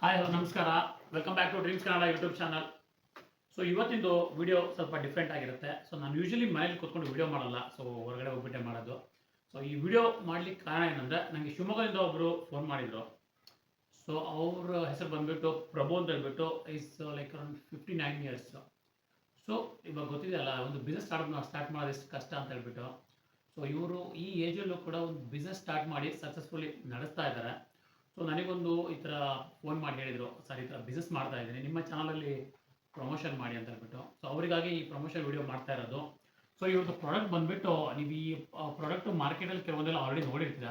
Hi hello ನಮಸ್ಕಾರ. Welcome back to dreams Kannada YouTube channel so ಇವತ್ತಿಂದು video ಸ್ವಲ್ಪ different ಆಗಿರುತ್ತೆ. So ನಾನು usually ಮನೇಲಿ ಕೂತ್ಕೊಂಡು ವಿಡಿಯೋ ಮಾಡಲ್ಲ. ಸೊ ಹೊರಗಡೆ ಹೋಗ್ಬಿಟ್ಟೆ ಮಾಡೋದು. ಸೊ ಈ ವಿಡಿಯೋ ಮಾಡ್ಲಿಕ್ಕೆ ಕಾರಣ ಏನಂದರೆ ನನಗೆ ಶಿವಮೊಗ್ಗದಿಂದ ಒಬ್ಬರು ಫೋನ್ ಮಾಡಿದರು. ಸೊ ಅವ್ರ ಹೆಸರು ಬಂದ್ಬಿಟ್ಟು ಪ್ರಭು ಅಂತ ಹೇಳ್ಬಿಟ್ಟು is like around fifty nine years so ಇವಾಗ ಗೊತ್ತಿದೆಯಲ್ಲ ಒಂದು ಬಿಸ್ನೆಸ್ ಸ್ಟಾರ್ಟ್ ಸ್ಟಾರ್ಟ್ ಮಾಡೋದು ಎಷ್ಟು ಕಷ್ಟ ಅಂತ ಹೇಳ್ಬಿಟ್ಟು. ಸೊ ಇವರು ಈ ಏಜಲ್ಲೂ ಕೂಡ ಒಂದು ಬಿಸ್ನೆಸ್ ಸ್ಟಾರ್ಟ್ ಮಾಡಿ ಸಕ್ಸಸ್ಫುಲಿ ನಡೆಸ್ತಾ ಇದ್ದಾರೆ. ಸೊ ನನಗೊಂದು ಈ ಥರ ಫೋನ್ ಮಾಡಿ ಹೇಳಿದರು. ಸರ್, ಈ ಥರ ಬಿಸ್ನೆಸ್ ಮಾಡ್ತಾ ಇದ್ದೀನಿ. ನಿಮ್ಮ ಚಾನಲಲ್ಲಿ ಪ್ರಮೋಷನ್ ಮಾಡಿ ಅಂತ ಹೇಳ್ಬಿಟ್ಟು. ಸೊ ಅವರಿಗಾಗಿ ಈ ಪ್ರಮೋಷನ್ ವಿಡಿಯೋ ಮಾಡ್ತಾ ಇರೋದು. ಸೊ ಇವ್ರದ್ದು ಪ್ರಾಡಕ್ಟ್ ಬಂದ್ಬಿಟ್ಟು ನೀವು ಈ ಪ್ರಾಡಕ್ಟ್ ಮಾರ್ಕೆಟಲ್ಲಿ ಕೆಲವೊಂದೆಲ್ಲ ಆಲ್ರೆಡಿ ನೋಡಿರ್ತೀರ?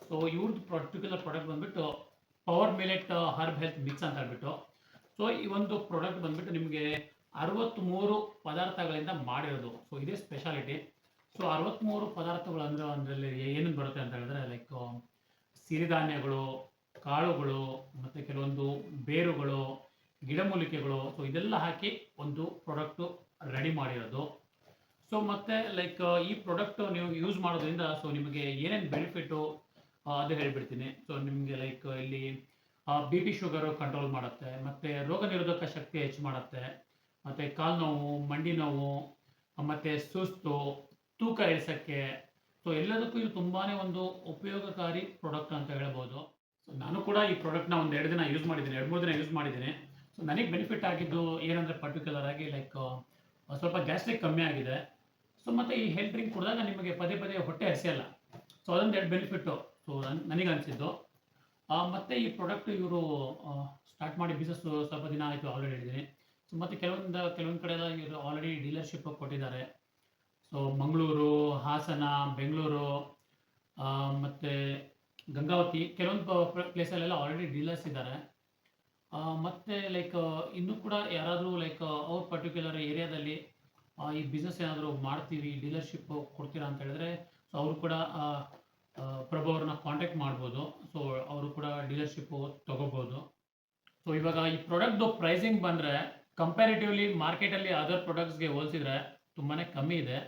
ಸೊ ಇವ್ರದ್ದು ಪರ್ಟಿಕ್ಯುಲರ್ ಪ್ರಾಡಕ್ಟ್ ಬಂದ್ಬಿಟ್ಟು power millet herb health mix ಅಂತ ಹೇಳ್ಬಿಟ್ಟು. ಸೊ ಈ ಒಂದು ಪ್ರಾಡಕ್ಟ್ ಬಂದ್ಬಿಟ್ಟು ನಿಮಗೆ ಅರವತ್ತ್ಮೂರು ಪದಾರ್ಥಗಳಿಂದ ಮಾಡಿರೋದು. ಸೊ ಇದೇ ಸ್ಪೆಷಾಲಿಟಿ ಸೊ ಅರವತ್ತ್ಮೂರು ಪದಾರ್ಥಗಳು ಅಂದ್ರೆ ಅದರಲ್ಲಿ ಏನೇನು ಬರುತ್ತೆ ಅಂತ ಹೇಳಿದ್ರೆ ಲೈಕ್ ಸಿರಿಧಾನ್ಯಗಳು ಕಾಳುಗಳು ಮತ್ತು ಕೆಲವೊಂದು ಬೇರುಗಳು, ಗಿಡಮೂಲಿಕೆಗಳು ಸೊ ಇದೆಲ್ಲ ಹಾಕಿ ಒಂದು ಪ್ರಾಡಕ್ಟು ರೆಡಿ ಮಾಡಿರೋದು. ಸೊ ಮತ್ತೆ ಲೈಕ್ ಈ ಪ್ರಾಡಕ್ಟ್ ನೀವು ಯೂಸ್ ಮಾಡೋದ್ರಿಂದ ಸೊ ನಿಮಗೆ ಏನೇನು ಬೆನಿಫಿಟ್ಟು ಅದು ಹೇಳಿಬಿಡ್ತೀನಿ. ಸೊ ನಿಮಗೆ ಲೈಕ್ ಇಲ್ಲಿ ಬಿ ಪಿ ಶುಗರು ಕಂಟ್ರೋಲ್ ಮಾಡುತ್ತೆ, ಮತ್ತು ರೋಗ ನಿರೋಧಕ ಶಕ್ತಿ ಹೆಚ್ಚು ಮಾಡುತ್ತೆ, ಮತ್ತು ಕಾಲು ನೋವು, ಮಂಡಿ ನೋವು, ಮತ್ತು ಸುಸ್ತು, ತೂಕ ಇಳಿಸೋಕ್ಕೆ ಸೊ ಎಲ್ಲದಕ್ಕೂ ಇದು ತುಂಬಾ ಒಂದು ಉಪಯೋಗಕಾರಿ ಪ್ರಾಡಕ್ಟ್ ಅಂತ ಹೇಳ್ಬೋದು. ಸೊ ನಾನು ಕೂಡ ಈ ಪ್ರಾಡಕ್ಟ್ನ ಒಂದು ಎರಡು ದಿನ ಯೂಸ್ ಮಾಡಿದ್ದೀನಿ, ಎರಡು ಮೂರು ದಿನ ಯೂಸ್ ಮಾಡಿದ್ದೀನಿ. ಸೊ ನನಗೆ ಬೆನಿಫಿಟ್ ಆಗಿದ್ದು ಏನಂದರೆ ಪರ್ಟಿಕ್ಯುಲರ್ ಆಗಿ ಲೈಕ್ ಸ್ವಲ್ಪ ಗ್ಯಾಸ್ಟ್ರಿಕ್ ಕಮ್ಮಿ ಆಗಿದೆ. ಸೊ ಮತ್ತು ಈ ಹೆಲ್ತ್ ಡ್ರಿಂಕ್ ಕುಡಿದಾಗ ನಿಮಗೆ ಪದೇ ಪದೇ ಹೊಟ್ಟೆ ಹಸಿಯಲ್ಲ. ಸೊ ಅದೊಂದು ಎರಡು ಬೆನಿಫಿಟ್ಟು ಸೊ ನನಗೆ ಅನಿಸಿದ್ದು. ಮತ್ತು ಈ ಪ್ರಾಡಕ್ಟ್ ಇವರು ಸ್ಟಾರ್ಟ್ ಮಾಡಿ ಬಿಸ್ನೆಸ್ ಸ್ವಲ್ಪ ದಿನ ಆಯಿತು ಆಲ್ರೆಡಿ ಹೇಳಿದ್ದೀನಿ ಸೊ ಮತ್ತು ಕೆಲವೊಂದು ಕೆಲವೊಂದು ಕಡೆ ಇವರು ಆಲ್ರೆಡಿ ಡೀಲರ್ಶಿಪ್ ಕೊಟ್ಟಿದ್ದಾರೆ. ಸೊ ಮಂಗಳೂರು, ಹಾಸನ, ಬೆಂಗಳೂರು ಮತ್ತು ಗಂಗಾವತಿ, ಕೆಲವೊಂದು ಪ್ಲೇಸಲ್ಲೆಲ್ಲ ಆಲ್ರೆಡಿ ಡೀಲರ್ಸ್ ಇದ್ದಾರೆ ಮತ್ತು ಲೈಕ್ ಇನ್ನೂ ಕೂಡ ಯಾರಾದರೂ ಲೈಕ್ ಅವ್ರ ಪರ್ಟಿಕ್ಯುಲರ್ ಏರಿಯಾದಲ್ಲಿ ಈ ಬಿಸ್ನೆಸ್ ಏನಾದರೂ ಮಾಡ್ತೀವಿ ಡೀಲರ್ಶಿಪ್ ಕೊಡ್ತೀರಾ ಅಂತ ಹೇಳಿದ್ರೆ ಸೊ ಅವರು ಕೂಡ ಪ್ರಭು ಅವ್ರನ್ನ ಕಾಂಟ್ಯಾಕ್ಟ್ ಮಾಡ್ಬೋದು. ಸೊ ಅವರು ಕೂಡ ಡೀಲರ್ಶಿಪ್ಪು ತೊಗೋಬೋದು. ಸೊ ಇವಾಗ ಈ ಪ್ರಾಡಕ್ಟ್ದು ಪ್ರೈಸಿಂಗ್ ಬಂದರೆ ಕಂಪ್ಯಾರಿಟಿವ್ಲಿ ಮಾರ್ಕೆಟಲ್ಲಿ ಅದರ್ ಪ್ರಾಡಕ್ಟ್ಸ್ಗೆ ಹೋಲಿಸಿದ್ರೆ ತುಂಬಾ ಕಮ್ಮಿ ಇದೆ.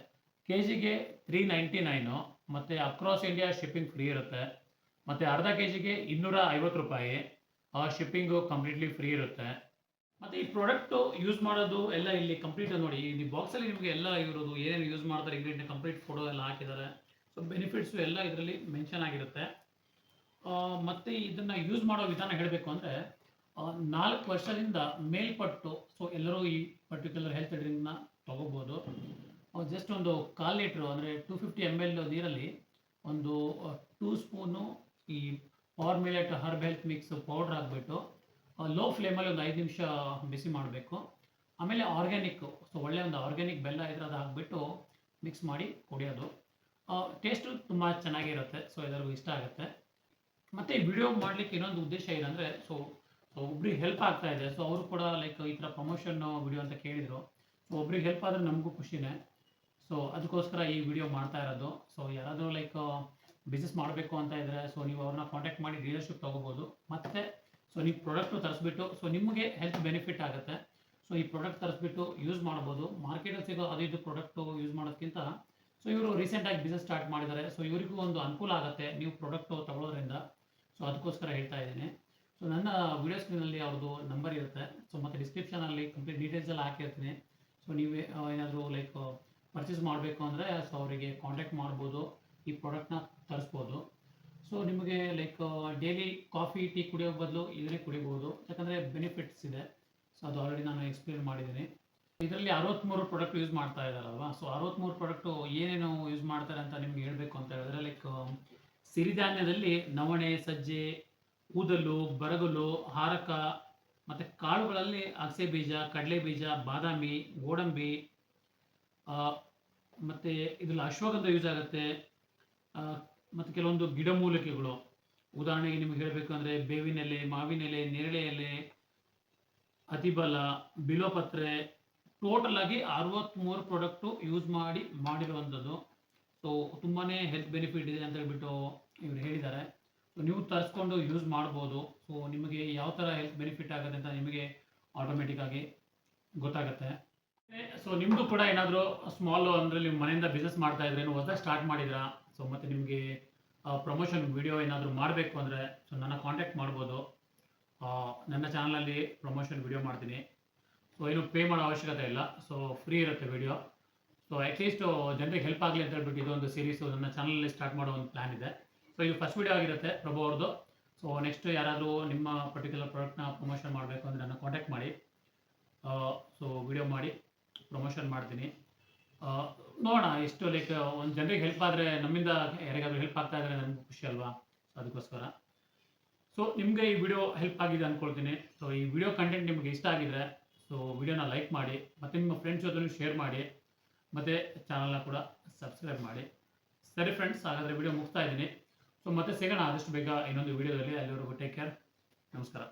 ಕೆ ಜಿಗೆ ತ್ರೀ ನೈಂಟಿ ನೈನು ಮತ್ತು ಅಕ್ರಾಸ್ ಇಂಡಿಯಾ ಶಿಪ್ಪಿಂಗ್ ಫ್ರೀ ಇರುತ್ತೆ. ಮತ್ತು ಅರ್ಧ ಕೆ ಜಿಗೆ ಇನ್ನೂರ ಐವತ್ತು ರೂಪಾಯಿ ಶಿಪ್ಪಿಂಗು ಕಂಪ್ಲೀಟ್ಲಿ ಫ್ರೀ ಇರುತ್ತೆ. ಮತ್ತು ಈ ಪ್ರಾಡಕ್ಟು ಯೂಸ್ ಮಾಡೋದು ಎಲ್ಲ ಇಲ್ಲಿ ಕಂಪ್ಲೀಟ್ ನೋಡಿ, ಈ ಬಾಕ್ಸಲ್ಲಿ ನಿಮಗೆ ಎಲ್ಲ ಇರೋದು, ಏನೇನು ಯೂಸ್ ಮಾಡ್ತಾರೆ ಇಂಗ್ರೀಡಿಯಂಟ್ ಕಂಪ್ಲೀಟ್ ಫೋಟೋ ಎಲ್ಲ ಹಾಕಿದ್ದಾರೆ ಸೊ ಬೆನಿಫಿಟ್ಸು ಎಲ್ಲ ಇದರಲ್ಲಿ ಮೆನ್ಷನ್ ಆಗಿರುತ್ತೆ. ಮತ್ತು ಇದನ್ನು ಯೂಸ್ ಮಾಡೋ ವಿಧಾನ ಹೇಳಬೇಕು ಅಂದರೆ ನಾಲ್ಕು ವರ್ಷದಿಂದ ಮೇಲ್ಪಟ್ಟು ಸೊ ಎಲ್ಲರೂ ಈ ಪರ್ಟಿಕ್ಯುಲರ್ ಹೆಲ್ತ್ ಡ್ರಿಂಕ್ನ ತೊಗೋಬೋದು. ಜಸ್ಟ್ ಒಂದು ಕಾಲ್ ಲೀಟ್ರು ಅಂದರೆ ಟೂ ಫಿಫ್ಟಿ ಎಂ ಎಲ್ ನೀರಲ್ಲಿ ಒಂದು ಟೂ ಸ್ಪೂನು ಈ power millet herb health mix powder ಹಾಕ್ಬಿಟ್ಟು ಲೋ ಫ್ಲೇಮಲ್ಲಿ ಒಂದು ಐದು ನಿಮಿಷ ಬಿಸಿ ಮಾಡಬೇಕು. ಆಮೇಲೆ ಆರ್ಗ್ಯಾನಿಕ್ ಸೊ ಒಳ್ಳೆ ಒಂದು ಆರ್ಗ್ಯಾನಿಕ್ ಬೆಲ್ಲ ಇದ್ರೆ ಅದು ಹಾಕ್ಬಿಟ್ಟು ಮಿಕ್ಸ್ ಮಾಡಿ ಕುಡಿಯೋದು. ಟೇಸ್ಟು ತುಂಬ ಚೆನ್ನಾಗಿರುತ್ತೆ ಸೊ ಎಲ್ಲರಿಗೂ ಇಷ್ಟ ಆಗುತ್ತೆ. ಮತ್ತು ಈ ವಿಡಿಯೋ ಮಾಡಲಿಕ್ಕೆ ಇನ್ನೊಂದು ಉದ್ದೇಶ ಏನಂದರೆ ಸೊ ಸೊ ಒಬ್ರಿಗೆ ಹೆಲ್ಪ್ ಆಗ್ತಾ ಇದೆ. ಸೊ ಅವರು ಕೂಡ ಲೈಕ್ ಈ ಥರ ಪ್ರಮೋಷನ್ ವಿಡಿಯೋ ಅಂತ ಕೇಳಿದರು. ಸೊ ಒಬ್ರಿಗೆ ಹೆಲ್ಪ್ ಆದರೆ ನಮಗೂ ಖುಷಿನೇ. ಸೊ ಅದಕ್ಕೋಸ್ಕರ ಈ ವಿಡಿಯೋ ಮಾಡ್ತಾ ಇರೋದು. ಸೊ ಯಾರಾದರೂ ಲೈಕ್ ಬಿಸ್ನೆಸ್ ಮಾಡಬೇಕು ಅಂತ ಇದ್ದರೆ ಸೊ ನೀವು ಅವ್ರನ್ನ ಕಾಂಟ್ಯಾಕ್ಟ್ ಮಾಡಿ ಡೀಲರ್ಶಿಪ್ ತೊಗೋಬೋದು. ಮತ್ತು ಸೊ ನೀವು ಪ್ರಾಡಕ್ಟು ತರಿಸ್ಬಿಟ್ಟು ಸೊ ನಿಮಗೆ ಹೆಲ್ತ್ ಬೆನಿಫಿಟ್ ಆಗುತ್ತೆ. ಸೊ ಈ ಪ್ರಾಡಕ್ಟ್ ತರಿಸ್ಬಿಟ್ಟು ಯೂಸ್ ಮಾಡ್ಬೋದು. ಮಾರ್ಕೆಟಲ್ಲಿ ಸಿಗೋ ಅದು ಇದು ಪ್ರಾಡಕ್ಟು ಯೂಸ್ ಮಾಡೋದಕ್ಕಿಂತ ಸೊ ಇವರು ರೀಸೆಂಟಾಗಿ ಬಿಸ್ನೆಸ್ ಸ್ಟಾರ್ಟ್ ಮಾಡಿದ್ದಾರೆ. ಸೊ ಇವರಿಗೂ ಒಂದು ಅನುಕೂಲ ಆಗುತ್ತೆ ನೀವು ಪ್ರಾಡಕ್ಟು ತಗೊಳ್ಳೋದ್ರಿಂದ ಸೊ ಅದಕ್ಕೋಸ್ಕರ ಹೇಳ್ತಾ ಇದ್ದೀನಿ. ಸೊ ನನ್ನ ವಿಡಿಯೋ ಸ್ಕ್ರೀನಲ್ಲಿ ಅವ್ರದ್ದು ನಂಬರ್ ಇರುತ್ತೆ. ಸೊ ಮತ್ತು ಡಿಸ್ಕ್ರಿಪ್ಷನಲ್ಲಿ ಕಂಪ್ಲೀಟ್ ಡೀಟೇಲ್ಸ್ ಎಲ್ಲ ಹಾಕಿರ್ತೀನಿ. ಸೊ ನೀವು, ಏನಾದರೂ ಲೈಕ್ ಪರ್ಚೇಸ್ ಮಾಡಬೇಕು ಅಂದರೆ ಸೊ ಅವರಿಗೆ ಕಾಂಟ್ಯಾಕ್ಟ್ ಮಾಡ್ಬೋದು. ಈ ಪ್ರಾಡಕ್ಟ್ನ ತರಿಸ್ಬೋದು. ಸೊ ನಿಮಗೆ ಲೈಕ್ ಡೈಲಿ ಕಾಫಿ ಟೀ ಕುಡಿಯೋ ಬದಲು ಇದನ್ನೇ ಕುಡಿಬೋದು. ಯಾಕಂದರೆ ಬೆನಿಫಿಟ್ಸ್ ಇದೆ. ಸೊ ಅದು ಆಲ್ರೆಡಿ ನಾನು ಎಕ್ಸ್ಪ್ಲೇನ್ ಮಾಡಿದ್ದೀನಿ. ಇದರಲ್ಲಿ ಅರವತ್ತ್ಮೂರು ಪ್ರಾಡಕ್ಟ್ ಯೂಸ್ ಮಾಡ್ತಾ ಇದ್ದಾರಲ್ವಾ? ಸೊ ಅರವತ್ತ್ಮೂರು ಪ್ರಾಡಕ್ಟು ಏನೇನು ಯೂಸ್ ಮಾಡ್ತಾರೆ ಅಂತ ನಿಮ್ಗೆ ಹೇಳಬೇಕು ಅಂತ ಹೇಳಿದ್ರೆ ಲೈಕ್ ಸಿರಿಧಾನ್ಯದಲ್ಲಿ ನವಣೆ, ಸಜ್ಜೆ ಕೂದಲು ಬರಗಲು, ಹಾರಕ ಮತ್ತು ಕಾಳುಗಳಲ್ಲಿ ಅಗಸೆ ಬೀಜ ಕಡಲೆ ಬೀಜ ಬಾದಾಮಿ, ಗೋಡಂಬಿ ಮತ್ತು ಇದರಲ್ಲಿ ಅಶ್ವಗಂಧ ಯೂಸ್ ಆಗುತ್ತೆ. ಮತ್ತು ಕೆಲವೊಂದು ಗಿಡಮೂಲಿಕೆಗಳು ಉದಾಹರಣೆಗೆ ನಿಮಗೆ ಹೇಳಬೇಕು ಅಂದರೆ ಬೇವಿನ ಎಲೆ ಮಾವಿನ ಎಲೆ ನೇರಳೆ ಎಲೆ ಅತಿಬಲ, ಬಿಲೋಪತ್ರೆ ಟೋಟಲ್ ಆಗಿ ಅರವತ್ತ್ಮೂರು ಪ್ರಾಡಕ್ಟು ಯೂಸ್ ಮಾಡಿ, ಮಾಡಿರುವಂಥದ್ದು. ಸೊ ತುಂಬಾ ಹೆಲ್ತ್ ಬೆನಿಫಿಟ್ ಇದೆ ಅಂತ ಹೇಳ್ಬಿಟ್ಟು ಇವರು ಹೇಳಿದ್ದಾರೆ. ಸೊ ನೀವು ತರಿಸ್ಕೊಂಡು ಯೂಸ್ ಮಾಡ್ಬೋದು. ಸೊ ನಿಮಗೆ ಯಾವ ಥರ ಹೆಲ್ತ್ ಬೆನಿಫಿಟ್ ಆಗುತ್ತೆ ಅಂತ ನಿಮಗೆ ಆಟೋಮೆಟಿಕ್ಕಾಗಿ ಗೊತ್ತಾಗುತ್ತೆ. ಸೊ ನಿಮ್ಮದು ಕೂಡ ಏನಾದರೂ ಸ್ಮಾಲ್ ಅಂದರೆ ನೀವು ಮನೆಯಿಂದ ಬಿಸ್ನೆಸ್ ಮಾಡ್ತಾ ಇದ್ರೆ ಹೊಸ ಸ್ಟಾರ್ಟ್ ಮಾಡಿದ್ರಾ? ಸೊ ಮತ್ತು ನಿಮಗೆ ಪ್ರಮೋಷನ್ ವಿಡಿಯೋ ಏನಾದರೂ ಮಾಡಬೇಕು ಅಂದರೆ ಸೊ ನನ್ನ ಕಾಂಟ್ಯಾಕ್ಟ್ ಮಾಡ್ಬೋದು. ನನ್ನ ಚಾನಲಲ್ಲಿ ಪ್ರಮೋಷನ್ ವಿಡಿಯೋ ಮಾಡ್ತೀನಿ. ಸೊ ಏನು ಪೇ ಮಾಡೋ ಅವಶ್ಯಕತೆ ಇಲ್ಲ. ಸೊ ಫ್ರೀ ಇರುತ್ತೆ ವಿಡಿಯೋ ಸೊ ಅಟ್ಲೀಸ್ಟ್ ಜನರಿಗೆ ಹೆಲ್ಪ್ ಆಗಲಿ ಅಂತ ಹೇಳ್ಬಿಟ್ಟು ಇದೊಂದು ಸೀರೀಸು ನನ್ನ ಚಾನಲಲ್ಲಿ ಸ್ಟಾರ್ಟ್ ಮಾಡೋ ಒಂದು ಪ್ಲ್ಯಾನ್ ಇದೆ. ಸೊ ಇದು ಫಸ್ಟ್ ವಿಡಿಯೋ ಆಗಿರುತ್ತೆ, ಪ್ರಭು ಅವ್ರದ್ದು ಸೊ ನೆಕ್ಸ್ಟ್ ಯಾರಾದರೂ ನಿಮ್ಮ ಪರ್ಟಿಕ್ಯುಲರ್ ಪ್ರಾಡಕ್ಟ್ನ ಪ್ರಮೋಷನ್ ಮಾಡಬೇಕು ಅಂದರೆ ನನ್ನ ಕಾಂಟ್ಯಾಕ್ಟ್ ಮಾಡಿ. ಸೊ ವಿಡಿಯೋ ಮಾಡಿ ಪ್ರಮೋಷನ್ ಮಾಡ್ತೀನಿ. ನೋಡೋಣ, ಎಷ್ಟು ಲೈಕ್ ಒಂದು ಜನರಿಗೆ ಹೆಲ್ಪ್ ಆದರೆ ನಮ್ಮಿಂದ ಯಾರಿಗಾದ್ರೂ ಹೆಲ್ಪ್ ಆಗ್ತಾ ಇದ್ರೆ ನಮ್ಗೆ ಖುಷಿ ಅಲ್ವಾ? ಸೊ ಅದಕ್ಕೋಸ್ಕರ. ಸೊ ನಿಮಗೆ ಈ ವಿಡಿಯೋ ಹೆಲ್ಪ್ ಆಗಿದೆ ಅಂದ್ಕೊಳ್ತೀನಿ ಸೊ ಈ ವಿಡಿಯೋ ಕಂಟೆಂಟ್ ನಿಮಗೆ ಇಷ್ಟ ಆಗಿದ್ರೆ ಸೊ ವಿಡಿಯೋನ ಲೈಕ್ ಮಾಡಿ, ಮತ್ತು ನಿಮ್ಮ ಫ್ರೆಂಡ್ಸ್ ಜೊತೆ ಶೇರ್ ಮಾಡಿ, ಮತ್ತು ಚಾನಲ್ನ ಕೂಡ ಸಬ್ಸ್ಕ್ರೈಬ್ ಮಾಡಿ. ಸರಿ ಫ್ರೆಂಡ್ಸ್ ಹಾಗಾದರೆ ವಿಡಿಯೋ ಮುಗ್ತಾ ಇದ್ದೀನಿ. ಸೊ ಮತ್ತೆ ಸಿಗೋಣ ಆದಷ್ಟು ಬೇಗ ಇನ್ನೊಂದು ವಿಡಿಯೋದಲ್ಲಿ ಅಲ್ಲಿವರೆಗೂ ಟೇಕ್ ಕೇರ್ ನಮಸ್ಕಾರ.